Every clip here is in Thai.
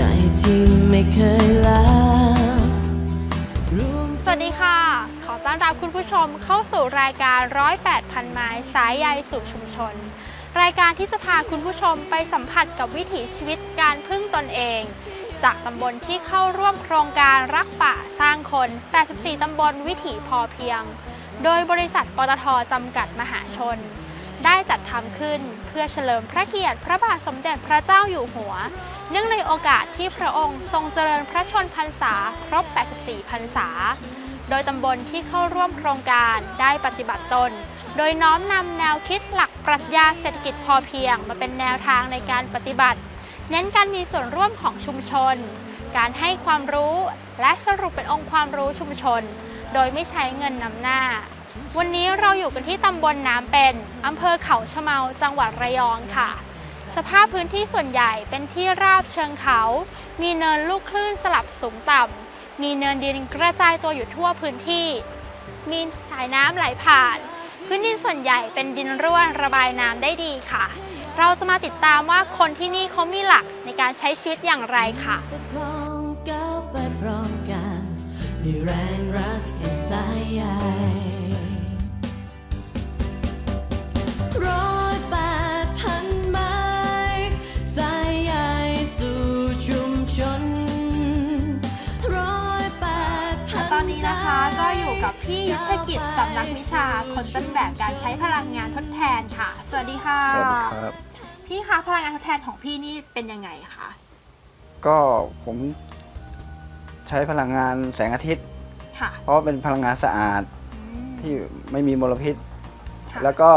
ใจที่ไม่เคยลสวัสดีค่ะ ขอต้อนรับคุณผู้ชมเข้าสู่รายการร้อยแปไม้สายใยสู่ชุมชน รายการที่จะพาคุณผู้ชมไปสัมผัสกับวิถีชีวิตการพึ่งตนเอง จากตำบลที่เข้าร่วมโครงการรักป่าสร้างคน 84 ตำบลวิถีพอเพียง โดยบริษัทปตทจำกัดมหาชน ได้จัดทำขึ้นเพื่อเฉลิมพระเกียรติพระบาทสมเด็จพระเจ้าอยู่หัว เนื่องในโอกาสที่พระองค์ทรงเจริญพระชนพรรษาครบ 84 พรรษา โดยตำบลที่เข้าร่วมโครงการได้ปฏิบัติตน โดยน้อมนำแนวคิดหลักปรัชญาเศรษฐกิจพอเพียงมาเป็นแนวทางในการปฏิบัติ เน้นการมีส่วนร่วมของชุมชน การให้ความรู้และสรุปเป็นองค์ความรู้ชุมชน โดยไม่ใช้เงินนำหน้า วันนี้เราอยู่กันที่ตำบลน้ำเป็นอำเภอเขาชะเมาจังหวัดระยองค่ะ สภาพพื้นที่ส่วนใหญ่เป็นที่ราบเชิงเขา มีเนินลูกคลื่นสลับสูงต่ำ มีเนินดินกระจายตัวอยู่ทั่วพื้นที่ มีสายน้ำไหลผ่าน พื้นดินส่วนใหญ่เป็นดินร่วนระบายน้ำได้ดีค่ะ เราจะมาติดตามว่าคนที่นี่เขามีหลักในการใช้ชีวิตอย่างไรค่ะได้แรงรักแห่งสายใย ก็อยู่กับพี่ยุทธกิจสำนักวิชา คนต้นแบบการใช้พลังงานทดแทนค่ะ สวัสดีค่ะ สวัสดีครับ พี่คะพลังงานทดแทนของพี่นี่เป็นยังไงคะ ก็ผมใช้พลังงานแสงอาทิตย์ ค่ะ เพราะเป็นพลังงานสะอาดอืมที่ไม่มีมลพิษค่ะแล้วก็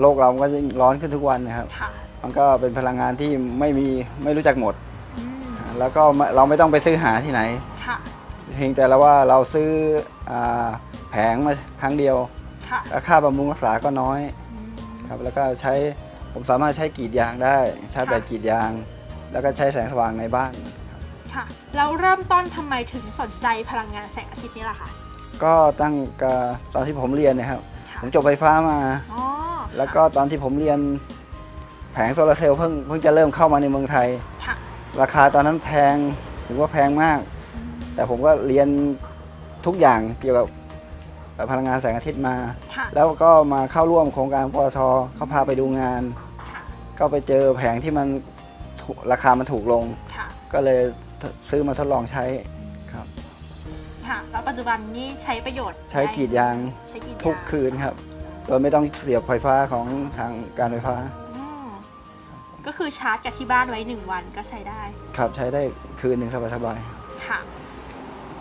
โลกเราก็ยิ่งร้อนขึ้นทุกวันนะครับค่ะมันก็เป็นพลังงานที่ไม่มีไม่รู้จักหมดอืมแล้วก็ไม่เราไม่ต้องไปซื้อหาที่ไหนค่ะ เพียงแต่ละว่าเราซื้ออาแผงมาครั้งเดียวค่ะแล้วค่าบำรุงรักษาก็น้อยอืมครับแล้วก็ใช้ผมสามารถใช้กรีดยางได้ ใช้แบตค่ะกรีดยาง แล้วก็ใช้แสงสว่างในบ้านค่ะแล้วเริ่มต้นทำไมถึงสนใจพลังงานแสงอาทิตย์นี่ล่ะคะก็ตั้งแต่ตอนที่ผมเรียนเนะครับค่ะผมจบไฟฟ้ามาอ๋อแล้วก็ตอนที่ผมเรียนแผงโซลาร์เซลล์เพิ่งเพิ่งจะเริ่มเข้ามาในเมืองไทยค่ะราคาตอนนั้นแพงถือว่าแพงมากอืม แต่ผมก็เรียนทุกอย่างเกี่ยวกับพลังงานแสงอาทิตย์มา ค่ะ แล้วก็มาเข้าร่วมโครงการปตทเขาพาไปดูงานค่ะก็ไปเจอแผงที่มันถูกราคามันถูกลง ค่ะ ก็เลยซื้อมาทดลองใช้ค่ะ แล้วปัจจุบันนี้ใช้ประโยชน์ใช้กรีดยางใช้กรีดยางทุกคืนครับ โดยไม่ต้องเสียบไฟฟ้าของทางการไฟฟ้าอืมก็คือชาร์จจากที่บ้านไว้หนึ่งวันก็ใช้ได้ ครับใช้ได้คืนหนึ่งสบายค่ะ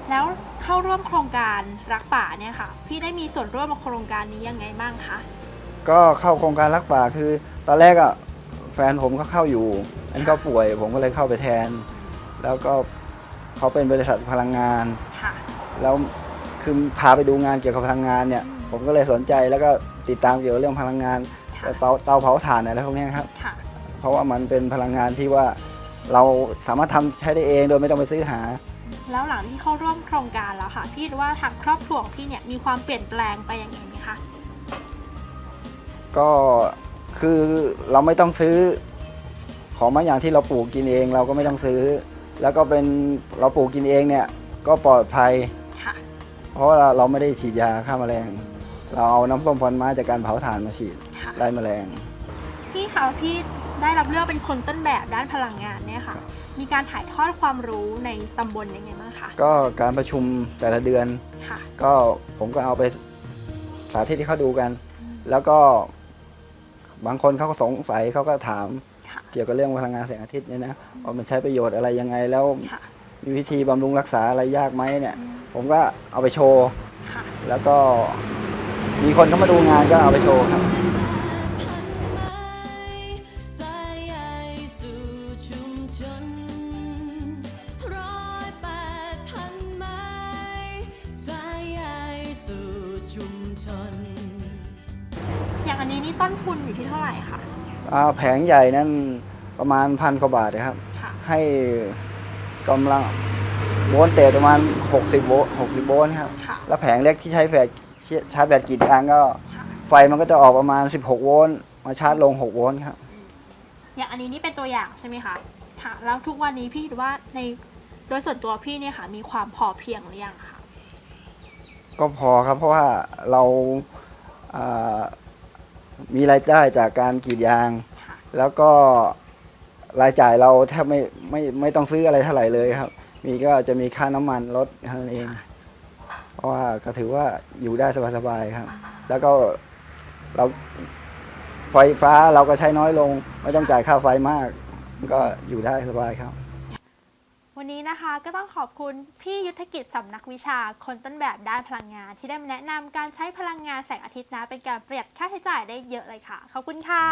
แล้วเข้าร่วมโครงการรักป่าเนี่ยค่ะ พี่ได้มีส่วนร่วมกับโครงการนี้ยังไงบ้างคะๆก็เข้าโครงการรักป่าคือ ตอนแรกอะแฟนผมก็เข้าอยู่อันนเขาป่วยผมก็เลยเข้าไปแทน แล้วก็เขาเป็นบริษัทพลังงาน ค่ะ แล้วคือพาไปดูงานเกี่ยวกับพลังงานเนี่ย ผมก็เลยสนใจแล้วก็ติดตามเกี่ยวกับเรื่องพลังงานค่ะเตาเตาเผาถ่านอะไรพวกเนี้ยครับ ค่ะ เพราะว่ามันเป็นพลังงานที่ว่าเราสามารถทำใช้ได้เองโดยไม่ต้องไปซื้อหา แล้วหลังที่เข้าร่วมโครงการแล้วค่ะ พี่คิดว่าทางครอบครัวของพี่เนี่ยมีความเปลี่ยนแปลงไปยังไงไหมคะ ก็คือเราไม่ต้องซื้อ ของบางอย่างที่เราปลูกกินเอง เราก็ไม่ต้องซื้อ แล้วก็เป็นเราปลูกกินเองเนี่ยก็ปลอดภัย ค่ะ เพราะว่าเราเราไม่ได้ฉีดยาฆ่าแมลง เราเอาน้ำส้มควันไม้จากการเผาถ่านมาฉีดค่ะ ไล่แมลง พี่คะพี่ ได้รับเลือกเป็นคนต้นแบบด้านพลังงานเนี่ยค่ะ มีการถ่ายทอดความรู้ในตำบลยังไงบ้างคะก็การประชุมแต่ละเดือน ค่ะ ก็ผมก็เอาไปสาธิตให้เขาดูกัน แล้วก็บางคนเขาก็สงสัยเขาก็ถาม ค่ะ เกี่ยวกับเรื่องพลังงานแสงอาทิตย์เนี่ยนะว่ามันใช้ประโยชน์อะไรยังไงแล้วค่ะ มีวิธีบำรุงรักษาอะไรยากไหมเนี่ย ผมก็เอาไปโชว์ ค่ะ แล้วก็มีคนเข้ามาดูงานก็เอาไปโชว์ครับ อย่างอันนี้นี่ต้นทุนอยู่ที่เท่าไหร่คะอ่าแผงใหญ่นั้นประมาณพันกว่าบาทนะครับ ค่ะ ให้กำลังโวลต์เตจประมาณ 60 โวลต์60 โวลต์ครับ ค่ะ แล้วแผงเล็กที่ใช้แบตชาร์จแบตกรีดยางก็ ค่ะ ไฟมันก็จะออกประมาณ 16 โวลต์มาชาร์จลง 6 โวลต์ครับ อย่างอันนี้นี่เป็นตัวอย่างใช่ไหมคะค่ะแล้วทุกวันนี้พี่คิดว่าในโดยส่วนตัวพี่เนี่ยค่ะ มีความพอเพียงหรือยังคะ ก็พอครับเพราะว่าเราอ่า มีรายได้จากการกรีดยาง แล้วก็รายจ่ายเราแทบไม่ไม่ไม่ต้องซื้ออะไรเท่าไหร่เลยครับ มีก็จะมีค่าน้ำมันรถเท่านั้นเอง เพราะว่าก็ถือว่าอยู่ได้สบายๆครับ แล้วก็เราไฟฟ้าเราก็ใช้น้อยลง ไม่ต้องจ่ายค่าไฟมาก ก็อยู่ได้สบายครับ วันนี้นะคะก็ต้องขอบคุณพี่ยุทธกิจสำนักวิชาคนต้นแบบด้านพลังงาน ที่ได้มาแนะนำการใช้พลังงานแสงอาทิตย์นะ เป็นการประหยัดค่าใช้จ่ายได้เยอะเลยค่ะ ขอบคุณค่ะ